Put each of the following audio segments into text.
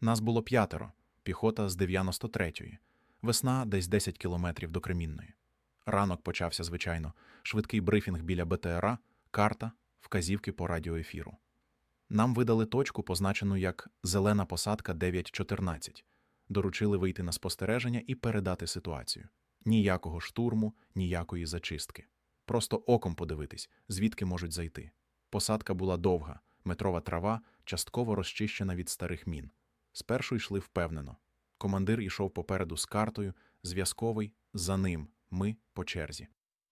Нас було п'ятеро, піхота з 93-ї. Весна десь 10 кілометрів до Кремінної. Ранок почався, звичайно, швидкий брифінг біля БТРа, карта, вказівки по радіоефіру. Нам видали точку, позначену як зелена посадка 914. Доручили вийти на спостереження і передати ситуацію. Ніякого штурму, ніякої зачистки. Просто оком подивитись, звідки можуть зайти. Посадка була довга, метрова трава, частково розчищена від старих мін. Спершу йшли впевнено. Командир ішов попереду з картою, зв'язковий за ним, ми по черзі.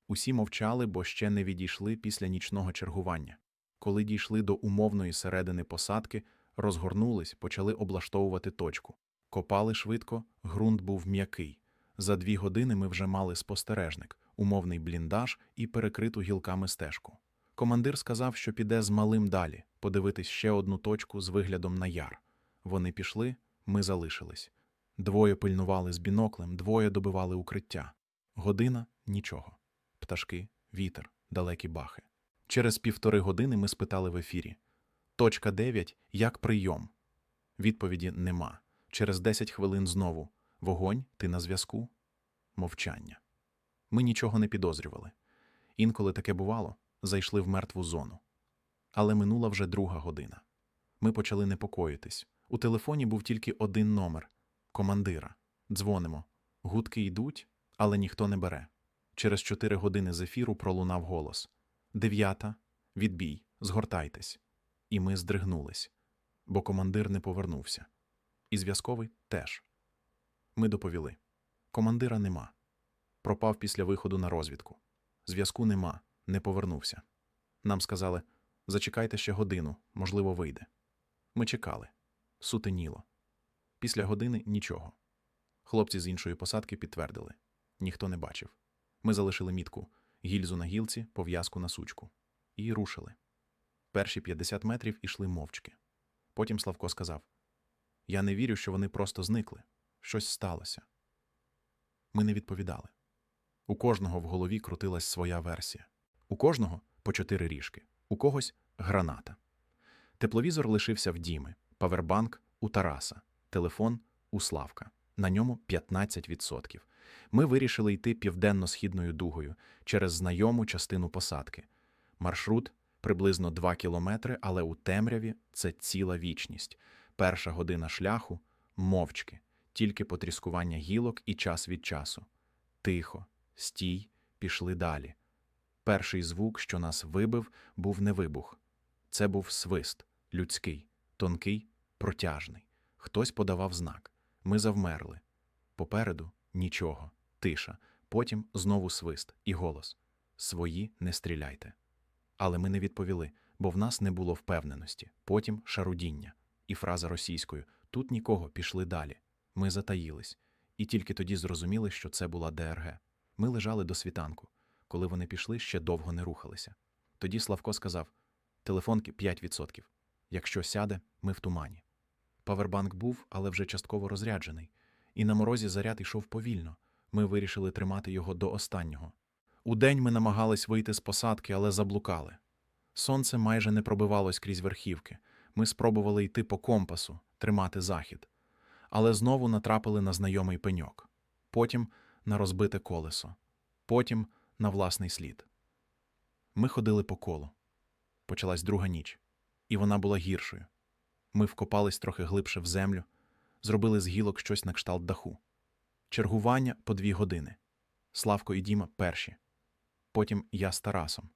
Усі мовчали, бо ще не відійшли після нічного чергування. Коли дійшли до умовної середини посадки, розгорнулись, почали облаштовувати точку. Копали швидко, ґрунт був м'який. За дві години ми вже мали спостережник, умовний бліндаж і перекриту гілками стежку. Командир сказав, що піде з малим далі, подивитись ще одну точку з виглядом на яр. Вони пішли, ми залишились. Двоє пильнували з біноклем, двоє добивали укриття. Година нічого. Пташки, вітер, далекі бахи. Через півтори години ми спитали в ефірі: Точка 9. Як прийом? Відповіді нема. Через 10 хвилин знову. Вогонь, ти на зв'язку? Мовчання. Ми нічого не підозрювали. Інколи таке бувало, зайшли в мертву зону. Але минула вже друга година. Ми почали непокоїтись. У телефоні був тільки один номер командира. Дзвонимо. Гудки йдуть, але ніхто не бере. Через чотири години з ефіру пролунав голос: Дев'ята, відбій, згортайтесь. І ми здригнулись, бо командир не повернувся. І зв'язковий теж. Ми доповіли: командира нема. Пропав після виходу на розвідку. Зв'язку нема, не повернувся. Нам сказали: зачекайте ще годину, можливо, вийде. Ми чекали. Сутеніло. Після години нічого. Хлопці з іншої посадки підтвердили ніхто не бачив. Ми залишили мітку гільзу на гілці, пов'язку на сучку. І рушили. Перші 50 метрів ішли мовчки. Потім Славко сказав: Я не вірю, що вони просто зникли. Щось сталося. Ми не відповідали. У кожного в голові крутилась своя версія. У кожного по чотири ріжки, у когось граната. Тепловізор лишився в Діми, павербанк у Тараса, телефон у Славка. На ньому 15%. Ми вирішили йти південно-східною дугою через знайому частину посадки. Маршрут приблизно 2 кілометри, але у темряві це ціла вічність. Перша година шляху мовчки, тільки потріскування гілок і час від часу. Тихо, стій, пішли далі. Перший звук, що нас вибив, був не вибух. Це був свист, людський, тонкий, протяжний. Хтось подавав знак. Ми завмерли. Попереду нічого, тиша, потім знову свист і голос Свої не стріляйте. Але ми не відповіли, бо в нас не було впевненості. Потім шарудіння. І фраза російською тут нікого пішли далі. Ми затаїлись, і тільки тоді зрозуміли, що це була ДРГ. Ми лежали до світанку. Коли вони пішли, ще довго не рухалися. Тоді Славко сказав: телефонки 5%. Якщо сяде, ми в тумані. Павербанк був, але вже частково розряджений, і на морозі заряд йшов повільно. Ми вирішили тримати його до останнього. Удень ми намагались вийти з посадки, але заблукали. Сонце майже не пробивалось крізь верхівки. Ми спробували йти по компасу, тримати захід, але знову натрапили на знайомий пеньок, потім на розбите колесо, потім на власний слід. Ми ходили по колу. Почалась друга ніч, і вона була гіршою. Ми вкопались трохи глибше в землю, зробили з гілок щось на кшталт даху. Чергування по дві години. Славко і Діма перші. Потім я з Тарасом.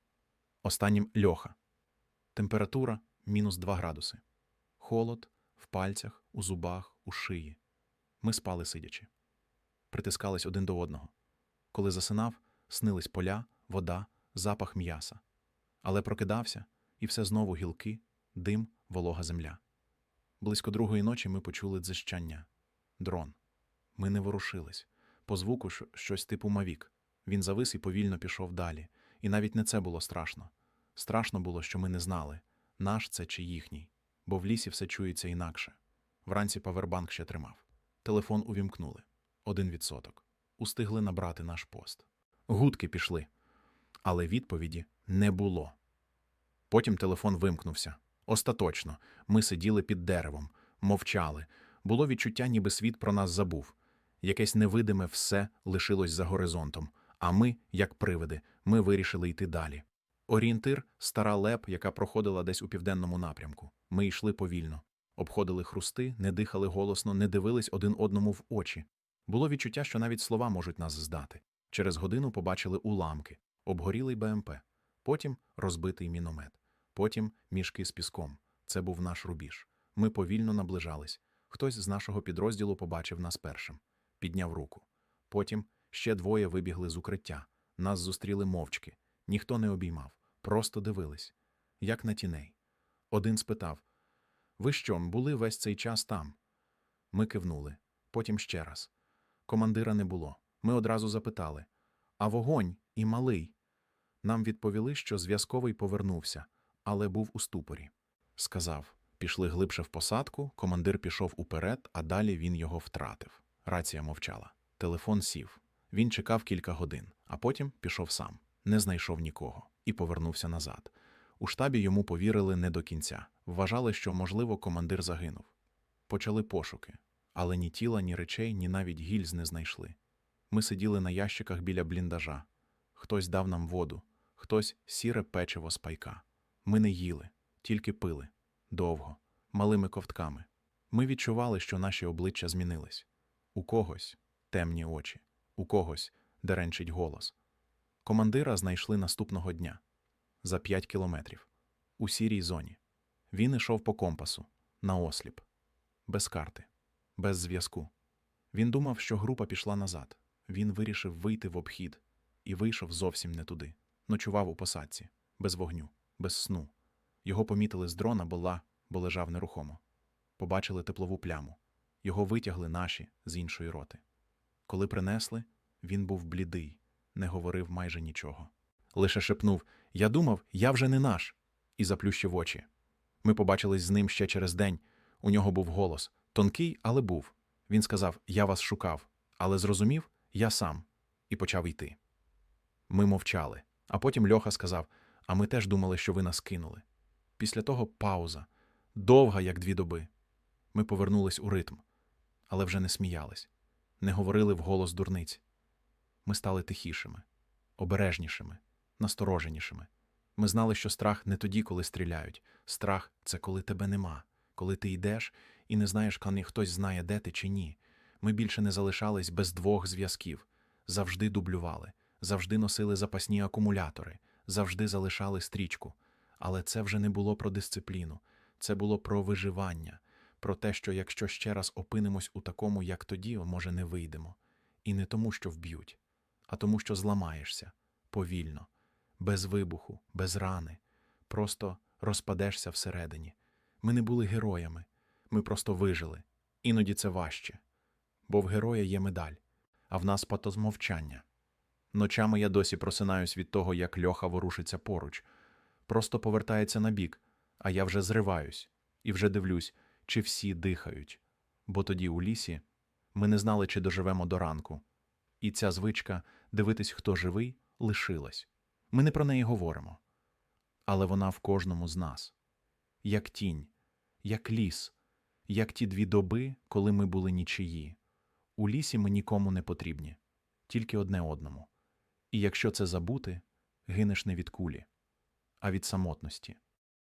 Останнім льоха. Температура мінус 2 градуси. Холод в пальцях, у зубах, у шиї. Ми спали сидячи. Притискались один до одного. Коли засинав, снились поля, вода, запах м'яса. Але прокидався, і все знову гілки, дим, волога земля. Близько другої ночі ми почули дзищання. Дрон. Ми не ворушились. По звуку щось типу мавік. Він завис і повільно пішов далі. І навіть не це було страшно. Страшно було, що ми не знали, наш це чи їхній, бо в лісі все чується інакше. Вранці павербанк ще тримав. Телефон увімкнули. Один відсоток. Устигли набрати наш пост. Гудки пішли. Але відповіді не було. Потім телефон вимкнувся. Остаточно. Ми сиділи під деревом, мовчали. Було відчуття, ніби світ про нас забув. Якесь невидиме все лишилось за горизонтом, а ми, як привиди, ми вирішили йти далі. Орієнтир стара леп, яка проходила десь у південному напрямку. Ми йшли повільно, обходили хрусти, не дихали голосно, не дивились один одному в очі. Було відчуття, що навіть слова можуть нас здати. Через годину побачили уламки, обгорілий БМП, потім розбитий міномет, потім мішки з піском. Це був наш рубіж. Ми повільно наближались. Хтось з нашого підрозділу побачив нас першим, підняв руку. Потім ще двоє вибігли з укриття. Нас зустріли мовчки. Ніхто не обіймав, просто дивились, як на тіней. Один спитав: Ви що, були весь цей час там? Ми кивнули. Потім ще раз. Командира не було. Ми одразу запитали: А вогонь і малий? Нам відповіли, що зв'язковий повернувся, але був у ступорі. Сказав: пішли глибше в посадку, командир пішов уперед, а далі він його втратив. Рація мовчала. Телефон сів. Він чекав кілька годин, а потім пішов сам, не знайшов нікого і повернувся назад. У штабі йому повірили не до кінця. Вважали, що, можливо, командир загинув. Почали пошуки, але ні тіла, ні речей, ні навіть гільз не знайшли. Ми сиділи на ящиках біля бліндажа. Хтось дав нам воду, хтось сіре печиво з пайка. Ми не їли, тільки пили довго, малими ковтками. Ми відчували, що наші обличчя змінились. У когось темні очі, у когось деренчить голос. Командира знайшли наступного дня за п'ять кілометрів у сірій зоні. Він ішов по компасу на осліп, без карти, без зв'язку. Він думав, що група пішла назад. Він вирішив вийти в обхід і вийшов зовсім не туди. Ночував у посадці, без вогню, без сну. Його помітили з дрона, була, бо лежав нерухомо. Побачили теплову пляму. Його витягли наші з іншої роти. Коли принесли, він був блідий, не говорив майже нічого. Лише шепнув Я думав, я вже не наш, і заплющив очі. Ми побачились з ним ще через день. У нього був голос тонкий, але був. Він сказав: Я вас шукав, але зрозумів, я сам, і почав йти. Ми мовчали. А потім Льоха сказав: А ми теж думали, що ви нас кинули. Після того пауза, довга, як дві доби. Ми повернулись у ритм, але вже не сміялись, не говорили вголос дурниць. Ми стали тихішими, обережнішими, настороженішими. Ми знали, що страх не тоді, коли стріляють. Страх це коли тебе нема, коли ти йдеш і не знаєш, коли хтось знає, де ти чи ні. Ми більше не залишались без двох зв'язків, завжди дублювали, завжди носили запасні акумулятори, завжди залишали стрічку. Але це вже не було про дисципліну, це було про виживання, про те, що якщо ще раз опинимось у такому, як тоді, може, не вийдемо. І не тому, що вб'ють, а тому, що зламаєшся повільно, без вибуху, без рани, просто розпадешся всередині. Ми не були героями, ми просто вижили. Іноді це важче. Бо в героя є медаль, а в нас патозмовчання. Ночами я досі просинаюсь від того, як льоха ворушиться поруч, просто повертається на бік, а я вже зриваюсь і вже дивлюсь, чи всі дихають. Бо тоді у лісі ми не знали, чи доживемо до ранку. І ця звичка дивитись, хто живий, лишилась. Ми не про неї говоримо. Але вона в кожному з нас. Як тінь, як ліс, як ті дві доби, коли ми були нічиї. У лісі ми нікому не потрібні, тільки одне одному. І якщо це забути, гинеш не від кулі, а від самотності.